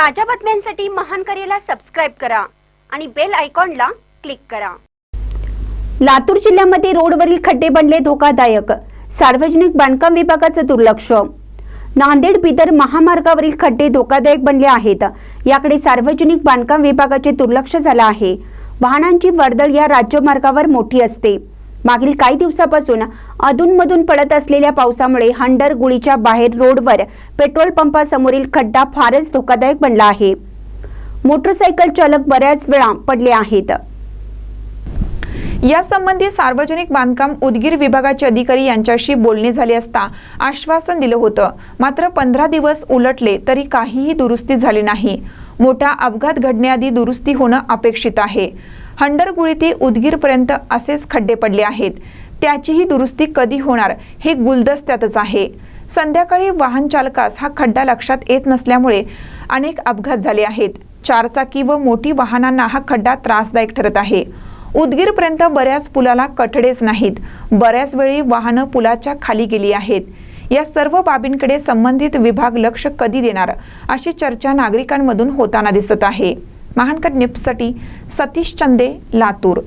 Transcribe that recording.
ताज्या बातम्यांसाठी महान करेला सबस्क्राईब करा आणि बेल आयकॉनला क्लिक करा. लातूर जिल्ह्यामध्ये रोडवरील खड्डे बनले धोकादायक. सार्वजनिक बांधकाम विभागाचं दुर्लक्ष. नांदेड बिदर महामार्गावरील खड्डे धोकादायक बनले आहेत. याकडे सार्वजनिक बांधकाम विभागाचे दुर्लक्ष झालं आहे. वाहनांची वर्दळ या राज्यमार्गावर मोठी असते. मागील काही दिवसापासून अधूनमधून पडत असलेल्या पावसामुळे हंडर गुळीच्या बाहेर रोडवर पेट्रोल पंपासमोरील खड्डा फारच धोकादायक बनला आहे. मोटरसायकल चालक बऱ्याच वेळा पडले आहेत. यासंबंधी सार्वजनिक बांधकाम उदगीर विभागाचे अधिकारी यांच्याशी बोलणे झाले असता आश्वासन दिलं होतं. मात्र पंधरा दिवस उलटले तरी काहीही दुरुस्ती झाली नाही. मोठा अपघात घडण्याआधी दुरुस्ती होणं अपेक्षित आहे. हंडरगुळी ते उदगीरपर्यंत असेच खड्डे पडले आहेत. त्याचीही दुरुस्ती कधी होणार हे गुलदस्त्यातच आहे. संध्याकाळी वाहन चालकास हा खड्डा लक्षात येत नसल्यामुळे अनेक अपघात झाले आहेत. चारचाकी व मोठी वाहनांना हा खड्डा त्रासदायक ठरत आहे. उदगीरपर्यंत बऱ्याच पुलाला कठडेच नाहीत. बऱ्याच वेळी वाहनं पुलाच्या खाली गेली आहेत. या सर्व बाबींकडे संबंधित विभाग लक्ष कधी देणार अशी चर्चा नागरिकांमधून होताना दिसत आहे. महानकर निप्ससाठी सतीश चंदे लातूर.